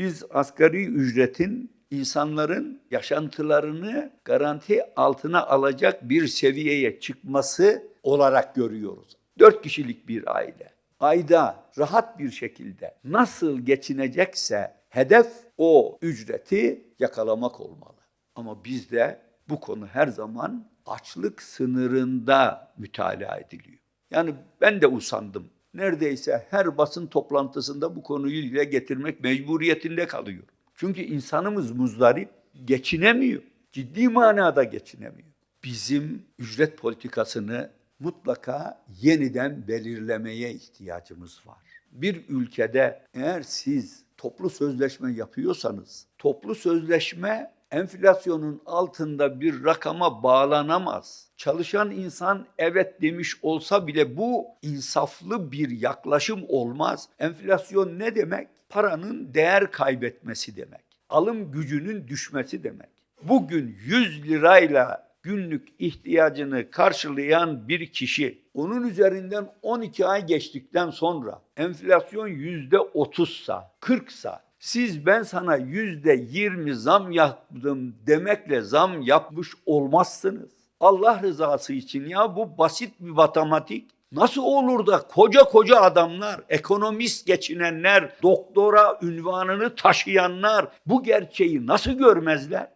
Biz asgari ücretin insanların yaşantılarını garanti altına alacak bir seviyeye çıkması olarak görüyoruz. Dört kişilik bir aile. Ayda rahat bir şekilde nasıl geçinecekse hedef o ücreti yakalamak olmalı. Ama bizde bu konu her zaman açlık sınırında mütalaa ediliyor. Yani ben de usandım. Neredeyse her basın toplantısında bu konuyu dile getirmek mecburiyetinde kalıyor. Çünkü insanımız muzdarip, geçinemiyor. Ciddi manada geçinemiyor. Bizim ücret politikasını mutlaka yeniden belirlemeye ihtiyacımız var. Bir ülkede eğer siz toplu sözleşme yapıyorsanız, toplu sözleşme enflasyonun altında bir rakama bağlanamaz. Çalışan insan evet demiş olsa bile bu insaflı bir yaklaşım olmaz. Enflasyon ne demek? Paranın değer kaybetmesi demek. Alım gücünün düşmesi demek. Bugün 100 lirayla günlük ihtiyacını karşılayan bir kişi onun üzerinden 12 ay geçtikten sonra enflasyon yüzde 30'sa 40'sa siz ben sana yüzde 20 zam yaptım demekle zam yapmış olmazsınız. Allah rızası için ya bu basit bir matematik. Nasıl olur da koca koca adamlar, ekonomist geçinenler, doktora ünvanını taşıyanlar bu gerçeği nasıl görmezler?